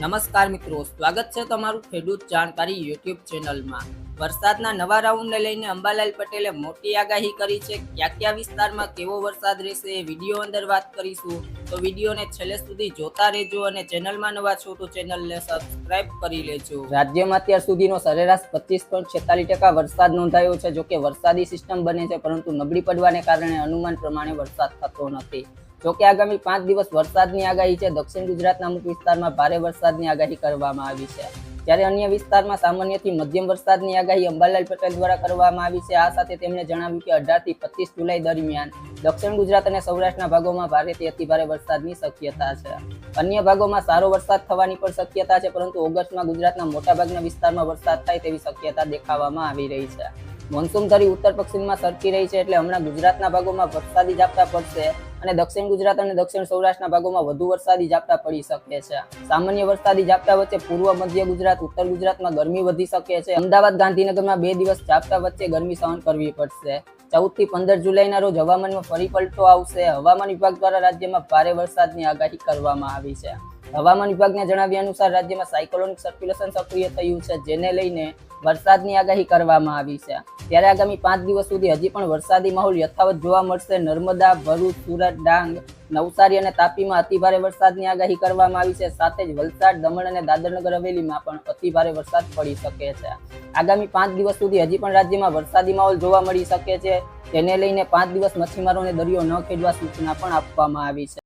નમસ્કાર મિત્રો, સ્વાગત છે તમારું ખેડૂત જાણકારી યુટ્યુબ ચેનલમાં. વરસાદના નવા રાઉન્ડને લઈને અંબાલાલ પટેલે મોટી આગાહી કરી છે, કયા કયા વિસ્તારમાં કેવો વરસાદ રહેશે એ વીડિયો અંદર વાત કરીશું. તો વિડીયોને છેલ્લે સુધી જોતા રહેજો અને ચેનલમાં નવા છો તો ચેનલને સબસ્ક્રાઇબ કરી લેજો. રાજ્યમાં અત્યાર સુધીનો સરેરાશ પચીસ પોઈન્ટ છેતાલીસ ટકા વરસાદ નોંધાયો છે, જોકે વરસાદી સિસ્ટમ બને છે, પરંતુ નબળી પડવાને કારણે અનુમાન પ્રમાણે વરસાદ થતો નથી. જોકે આગામી પાંચ દિવસ વરસાદની આગાહી છે. દક્ષિણ ગુજરાતના અમુક વિસ્તારમાં ભારે વરસાદની આગાહી કરવામાં આવી છે. જ્યારે અન્ય વિસ્તારમાં સામાન્યથી મધ્યમ વરસાદની આગાહી અંબાલાલ પટેલ દ્વારા કરવામાં આવી છે. આ સાથે તેમણે જણાવ્યું કે અઢારથી પચીસ જુલાઈ દરમિયાન દક્ષિણ ગુજરાત અને સૌરાષ્ટ્રના ભાગોમાં ભારેથી અતિભારે વરસાદની શક્યતા છે. અન્ય ભાગોમાં સારો વરસાદ થવાની પણ શક્યતા છે, પરંતુ ઓગસ્ટમાં ગુજરાતના મોટાભાગના વિસ્તારમાં વરસાદ થાય તેવી શક્યતા દેખાવામાં આવી રહી છે. મોન્સૂન ધરી ઉત્તર પશ્ચિમમાં સરકી રહી છે એટલે હમણાં ગુજરાતના ભાગોમાં વરસાદી ઝાપટા પડશે અને દક્ષિણ ગુજરાત અને દક્ષિણ સૌરાષ્ટ્રના ભાગોમાં વધુ વરસાદી ઝાપટા પડી શકે છે. સામાન્ય વરસાદી ઝાપટા વચ્ચે પૂર્વ મધ્ય ગુજરાત, ઉત્તર ગુજરાતમાં ગરમી વધી શકે છે. અમદાવાદ, ગાંધીનગરમાં બે દિવસ ઝાપટા વચ્ચે ગરમી સહન કરવી પડશે. ચૌદથી પંદર જુલાઈના રોજ હવામાનમાં ફરી પલટો આવશે. હવામાન વિભાગ દ્વારા રાજ્યમાં ભારે વરસાદની આગાહી કરવામાં આવી છે. હવામાન વિભાગના જણાવ્યા અનુસાર રાજ્યમાં સાયક્લોનિક સર્ક્યુલેશન સક્રિય થયું છે, જેને લઈને વરસાદની આગાહી કરવામાં આવી છે. ત્યારે આગામી પાંચ દિવસ સુધી હજી પણ વરસાદી માહોલ યથાવત જોવા મળશે. નર્મદા, ભરૂચ, સુરત, ડાંગ, નવસારી અને તાપીમાં અતિભારે વરસાદની આગાહી કરવામાં આવી છે. સાથે જ વલસાડ, દમણ અને દાદરનગર હવેલીમાં પણ અતિભારે વરસાદ પડી શકે છે. આગામી પાંચ દિવસ સુધી હજી પણ રાજ્યમાં વરસાદી માહોલ જોવા મળી શકે છે તેને લઈને પાંચ દિવસ મચ્છીમારોને દરિયો ન ખેડવા સૂચના પણ આપવામાં આવી છે.